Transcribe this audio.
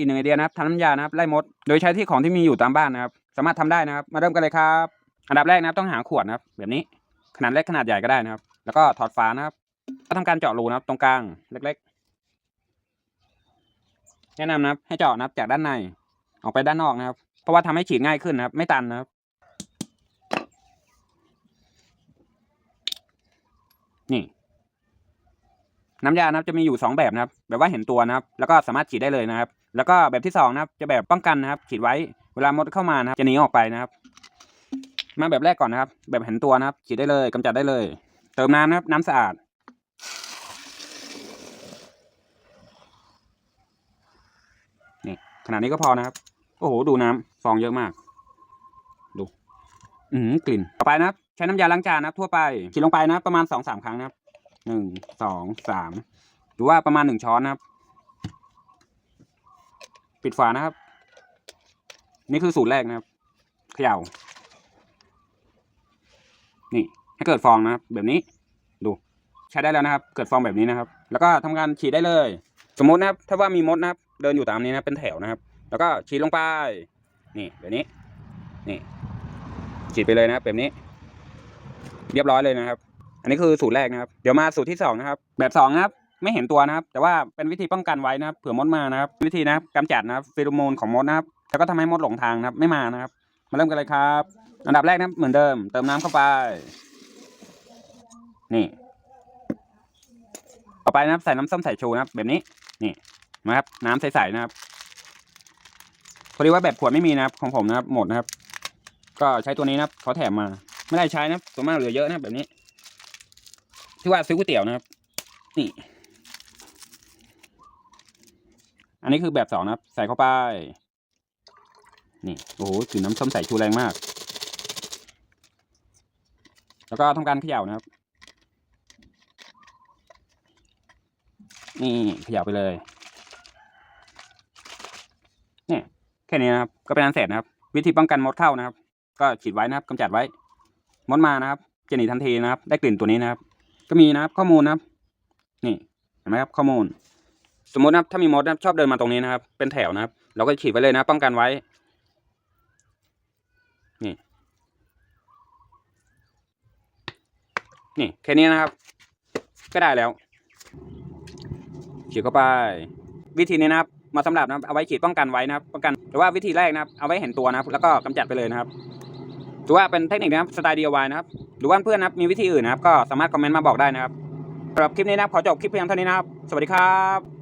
อีกหนึ่งไอเดียนะครับทำน้ำยานะครับไล่มด โดยใช้ที่ของที่มีอยู่ตามบ้านนะครับ สามารถทำได้นะครับ มาเริ่มกันเลยครับ อันดับแรกนะครับต้องหาขวดนะครับ แบบนี้ขนาดเล็กขนาดใหญ่ก็ได้นะครับ แล้วก็ถอดฝานะครับก็ทำการเจาะรูนะครับ ตรงกลางเล็ก ๆ แนะนำนะครับ ให้เจาะนะครับจากด้านในออกไปด้านนอกนะครับ เพราะว่าทำให้ฉีดง่ายขึ้นนะครับ ไม่ตันนะครับนี่น้ำยานะครับจะมีอยู่สองแบบนะครับ แบบว่าเห็นตัวนะครับ แล้วก็สามารถฉีดได้เลยนะครับ แล้วก็แบบที่สองนะครับจะแบบป้องกันนะครับฉีดไว้เวลามดเข้ามานะครับ จะหนีออกไปนะครับ มาแบบแรกก่อนนะครับ แบบเห็นตัวนะครับฉีดได้เลยกำจัดได้เลย เติมน้ำนะครับ น้ำสะอาด นี่ขนาดนี้ก็พอนะครับ โอ้โหดูน้ำฟองเยอะมาก ดู อืมกลิ่นต่อไปนะครับ ใช้น้ำยาล้างจานนะครับ ทั่วไปฉีดลงไปนะครับประมาณสองสามครั้งนะครับหนึ่งสองสามหรือว่าประมาณหนึ่งช้อนนะครับ ปิดฝานะครับ นี่คือสูตรแรกนะครับเขย่า นี่ให้เกิดฟองนะครับ แบบนี้ดูใช้ได้แล้วนะครับ เกิดฟองแบบนี้นะครับ แล้วก็ทำการฉีดได้เลย สมมตินะครับ ถ้าว่ามีมดนะครับ เดินอยู่ตามนี้นะเป็นแถวนะครับ แล้วก็ฉีดลงไป นี่แบบนี้ นี่ฉีดไปเลยนะครับ แบบนี้ เรียบร้อยเลยนะครับ อันนี้คือสูตรแรกนะครับ เดี๋ยวมาสูตรที่สองนะครับ แบบสองนะครับ ไม่เห็นตัวนะครับ แต่ว่าเป็นวิธีป้องกันไว้นะครับ เผื่อมดมานะครับ วิธีนะครับกำจัดนะครับฟีโรโมนของมดนะครับ แล้วก็ทำให้มดหลงทางนะครับ ไม่มานะครับ มาเริ่มกันเลยครับ อันดับแรกนะครับ เหมือนเดิม เติมน้ำเข้าไป นี่ ต่อไปนะครับ ใส่น้ำส้มสายชูนะครับ แบบนี้ นี่ นะครับ น้ำใสๆนะครับพอดีว่าแบบขวดไม่มีนะครับ ของผมนะครับ หมดนะครับ ก็ใช้ตัวนี้นะครับเขาแถมมา ไม่ได้ใช้นะครับส่วนมากเหลือเยอะนะแบบนี้ ที่ว่าซื้อก๋วยเตี๋ยวนะครับ นี่ อันนี้คือแบบสองนะครับใส่เข้าไป นี่โอ้โหกลิ่นน้ำส้มสายชูแรงมาก แล้วก็ทำการเขย่านะครับ นี่เขย่าไปเลยนี่แค่นี้นะครับก็เป็นอันเสร็จนะครับ วิธีป้องกันมดเข้านะครับ ก็ฉีดไว้นะครับกำจัดไว้ มดมานะครับจะหนีทันทีนะครับ ได้กลิ่นตัวนี้นะครับ ก็มีนะครับข้อมูลนะครับ นี่เห็นไหมครับข้อมูล สมมตินะครับถ้ามีมดนะครับชอบเดินมาตรงนี้นะครับ เป็นแถวนะครับ เราก็ฉีดไว้เลยนะ ป้องกันไว้ นี่ นี่แค่นี้นะครับ ก็ได้แล้ว ฉีดเข้าไป วิธีนี้นะครับ มาสำหรับนะเอาไว้ฉีดป้องกันไว้นะครับ ป้องกันแต่ว่าวิธีแรกนะครับ เอาไว้เห็นตัวนะครับ แล้วก็กำจัดไปเลยนะครับถือว่าเป็นเทคนิคนะครับสไตล์ DIY นะครับ หรือว่าเพื่อนนะครับมีวิธีอื่นนะครับ ก็สามารถคอมเมนต์มาบอกได้นะครับสำหรับคลิปนี้นะครับขอจบคลิปเพียงเท่านี้นะครับ สวัสดีครับ